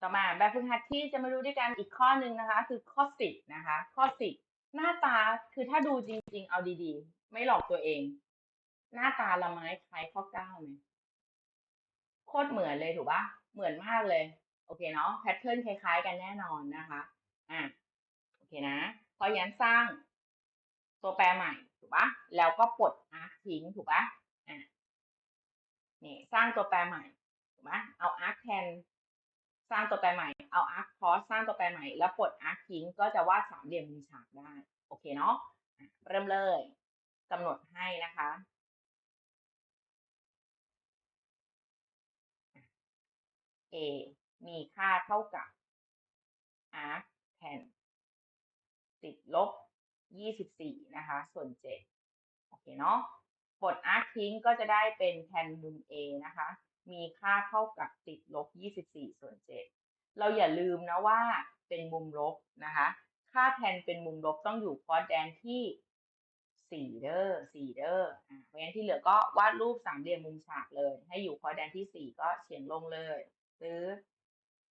ต่อมาแบบฝึกหัดที่จะมาดูด้วยกันอีกข้อหนึ่งนะคะ คือข้อสิบนะคะ ข้อสิบหน้าตาคือถ้าดูจริง ๆ เอาดีๆ ไม่หลอกตัวเอง หน้าตาละไม้คล้ายข้อเก้าไหมโคตรเหมือนเลยถูกปะเหมือนมากเลย โอเคเนาะแพทเทิร์นคล้าย ๆ กันแน่นอนนะคะอะโอเคนะพราะยันสร้างตัวแปรใหม่ถูกปะแล้วก็ปลดอาร์คทิ้งถูกปะอะนี่สร้างตัวแปรใหม่ถูกปะเอาอาร์คแทน สร้างตัวแปรใหม่ เอาอาร์คคอสสร้างตัวแปรใหม่ แล้วปลดอาร์คทิ้งก็จะวาดสามเหลี่ยมมุมฉากได้ โอเคเนาะเริ่มเลยกำหนดให้นะคะ a มีค่าเท่ากับ arc tan ติดลบ24นะคะ ส่วน7โอเคเนาะกด arc ทิ้งก็จะได้เป็น tan มุม a นะคะ มีค่าเท่ากับติดลบ 24 ส่วน 7 เราอย่าลืมนะว่าเป็นมุมลบนะคะ ค่า tan เป็นมุมลบต้องอยู่คอดแดนที่4เด้อ4เด้ออ่าเพราะฉะนั้นที่เหลือก็วาดรูปสามเหลี่ยมมุมฉากเลย ให้อยู่คอดแดนที่4ก็เฉียงลงเลยตืด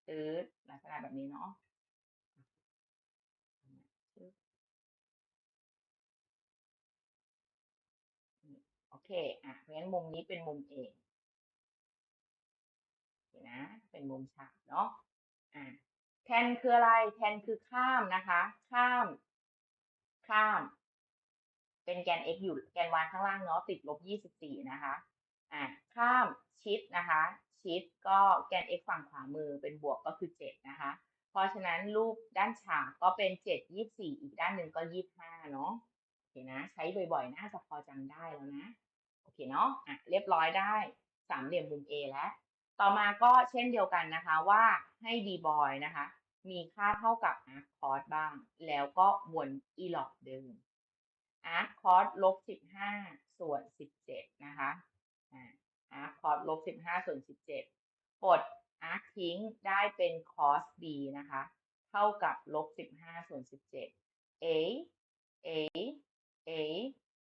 ตืดลักษณะแบบนี้เนาะโอเค อะเพราะฉะนั้นมุมนี้เป็นมุม A โอเคนะ เป็นมุมฉากเนาะอะแทนคืออะไร แทนคือข้ามนะคะ ข้าม ข้าม เป็นแกน x อยู่แกน y ข้างล่างเนาะติดลบ24นะคะอะข้ามชิดนะคะ ชิดก็แกน x ฝั่งขวามือเป็นบวกก็คือ7นะคะ เพราะฉะนั้นรูปด้านฉากก็เป็น7 24อีกด้านหนึ่งก็25เนาะโอเคนะ ใช้บ่อยๆ น่าจะพอจำได้แล้วนะ โอเคเนาะอะเรียบร้อยได้สามเหลี่ยมมุม A แล้ว ต่อมาก็เช่นเดียวกันนะคะว่าให้ b boy นะคะ มีค่าเท่ากับ arc cos บ้าง แล้วก็วนอีหลอกเดิม arc cos ลบ15ส่วน17นะคะอา arc cos ลบ15ส่วน17กด arc ทิ้งได้เป็น cos b นะคะ เท่ากับลบ15ส่วน17 a a a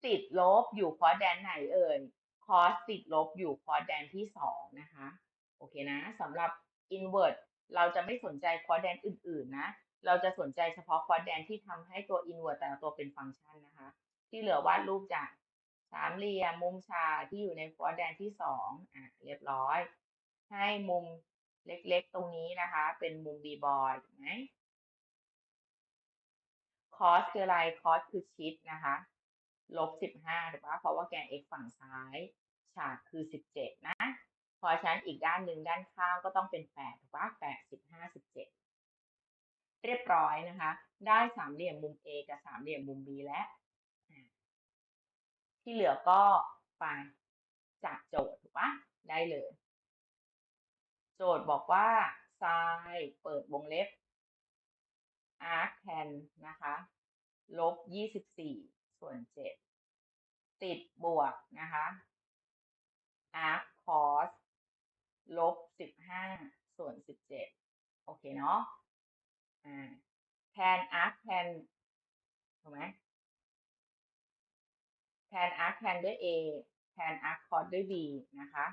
ติดลบอยู่ควอดแดนไหนเอ่ย cos ติดลบอยู่ควอดแดนที่2นะคะ อเคนะสำหรับ invert เราจะไม่สนใจควอดแดนอื่น ๆ นะ เราจะสนใจเฉพาะควอดแดนที่ทำให้ตัว invert แต่ละตัวเป็นฟังก์ชันนะคะ ที่เหลือวาดรูปจากสามเหลี่ยมมุมฉากที่อยู่ในควอดแดนที่สองอะเรียบร้อย ให้มุมเล็กๆ ตรงนี้นะคะ เป็นมุม b boy ถูกไหม cos คืออะไร cos คือชิดนะคะลบสิบห้าถูกปะเพราะว่าแกน x ฝั่งซ้าย ฉากคือสิบเจ็ดนะ พราะฉะนั้นอีกด้านหนึ่งด้านข้างก็ต้องเป็นแปดถูกปะแปดสิบห้าสิบเจ็ดเรียบร้อยนะคะ ได้สามเหลี่ยมมุม A กับสามเหลี่ยมมุม B แล้วที่เหลือก็ไปจากโจทย์ถูกปะได้เลย โจทย์บอกว่า sin เปิดวงเล็บ arc tan นะคะลบ24ส่วน7ติดบวกนะคะ arc ลบ15ส่วน17โอเคเนาะอ่า tan arc tan ถูกไหม tan arc tan ด้วย a tan arc cos ด้วย b นะคะ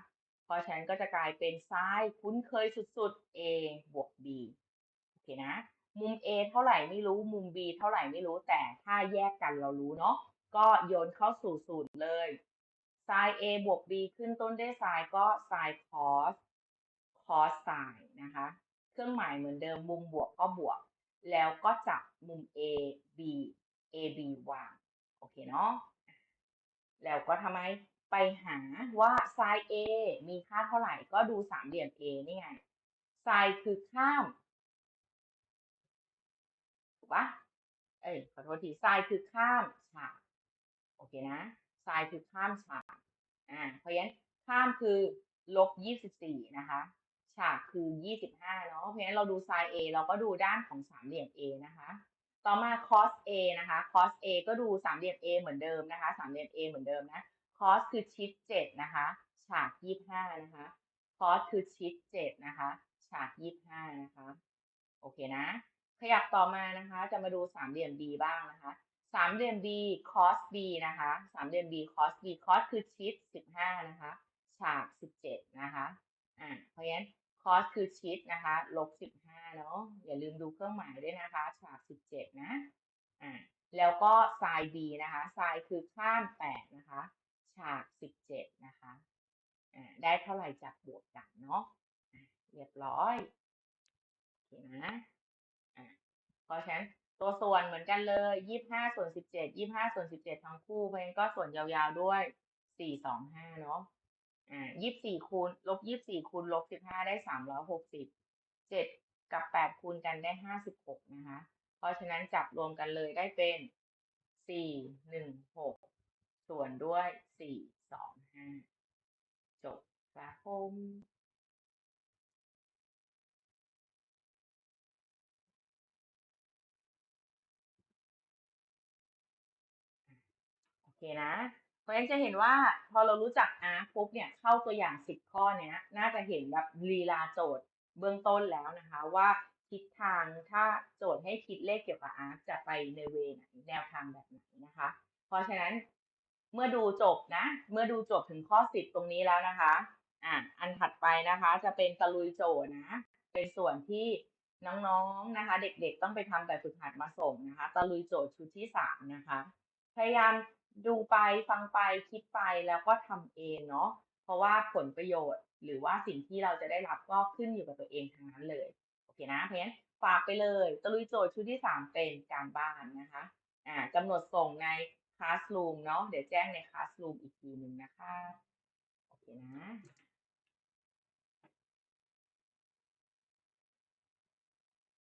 เพราะฉะนั้นก็จะกลายเป็นซ้ายคุ้นเคยสุดๆ a บวก b โอเคนะ มุม A เท่าไหร่ไม่รู้ มุม B เท่าไหร่ไม่รู้ แต่ถ้าแยกกันเรารู้เนาะ ก็โยนเข้าสู่สูตรเลย sin A บวก B ขึ้นต้นด้วย sin ก็ sin cos cos sin นะคะ เครื่องหมายเหมือนเดิมมุมบวกก็บวก แล้วก็จับมุม A B A B วาง โอเคเนาะ แล้วก็ทำไมไปหาว่า sin A มีค่าเท่าไหร่ก็ดูสามเหลี่ยม A นี่ไง sin คือข้าม ถูกปะเอ้ยขอโทษทีทรายคือข้ามฉาก โอเคนะทรายคือข้ามฉาก อ่า เพราะฉะนั้นข้ามคือลบยี่สิบสี่นะคะ ฉากคือยี่สิบห้าเนาะ เพราะฉะนั้นเราดูไซน์ A เราก็ดูด้านของสามเหลี่ยม A นะคะ ต่อมา cos A นะคะ cos A ก็ดูสามเหลี่ยม A เหมือนเดิมนะคะ สามเหลี่ยม A เหมือนเดิมนะ cos คือชิดเจ็ดนะคะ ฉากยี่สิบห้านะคะ cos คือชิดเจ็ดนะคะ ฉากยี่สิบห้านะคะ โอเคนะ ขยับต่อมานะคะ จะมาดูสามเหลี่ยม B บ้างนะคะ สามเหลี่ยม B cos B นะคะ สามเหลี่ยม B cos B cos คือชิดสิบห้านะคะ ฉากสิบเจ็ดนะคะ อ่า เพราะฉะนั้น cos คือชิดนะคะลบสิบห้าเนาะอย่าลืมดูเครื่องหมายด้วยนะคะฉากสิบเจ็ดนะอ่าแล้วก็ sin b นะคะ sin คือข้ามแปดนะคะฉากสิบเจ็ดนะคะอ่าได้เท่าไหร่จากบวกกันเนาะเรียบร้อยโอเคนะอ่าเพราะฉะนั้นตัวส่วนเหมือนกันเลยยี่ห้าส่วนสิบเจ็ดยี่ห้าส่วนสิบเจ็ดทั้งคู่เพราะฉะนั้นก็ส่วนยาวๆด้วยสี่สองห้าเนาะ อ่ายี่สี่คูณลบยี่สี่คูณลบสิบห้าได้สามร้อยหกสิบเจ็ดกับแปดคูณกันได้ห้าสิบหกนะคะ เพราะฉะนั้นจับรวมกันเลยได้เป็นสี่หนึ่งหกส่วนด้วยสี่สองห้าจบครับผมโอเคนะ ราะฉะนั้นจะเห็นว่าพอเรารู้จักอาร์ปุ๊บเนี่ยเข้าตัวอย่างสิบข้อเนี้ยน่าจะเห็นแบบลีลาโจทย์เบื้องต้นแล้วนะคะ ว่าทิศทางถ้าโจทย์ให้คิดเลขเกี่ยวกับอาร์จะไปในเวไหนแนวทางแบบไหนนะคะ เพราะฉะนั้นเมื่อดูจบนะ เมื่อดูจบถึงข้อสิบตรงนี้แล้วนะคะอะอันถัดไปนะคะจะเป็นตะลุยโจทย์นะ เป็นส่วนที่น้องๆนะคะ เด็กๆต้องไปทำแบบฝึกหัดมาส่งนะคะ ตะลุยโจทย์ชุดที่สามนะคะ พยายาม ดูไปฟังไปคิดไปแล้วก็ทำเองเนาะเพราะว่าผลประโยชน์ หรือว่าสิ่งที่เราจะได้รับก็ขึ้นอยู่กับตัวเองทั้งนั้นเลยโอเคนะเพราะฉะนั้นฝากไปเลยตะลุยโจทย์ชุดที่สามเป็นการบ้านนะคะอ่ากำหนดส่งใน Classroom เนาะเดี๋ยวแจ้งใน Classroom อีกทีหนึ่งนะคะโอเคนะ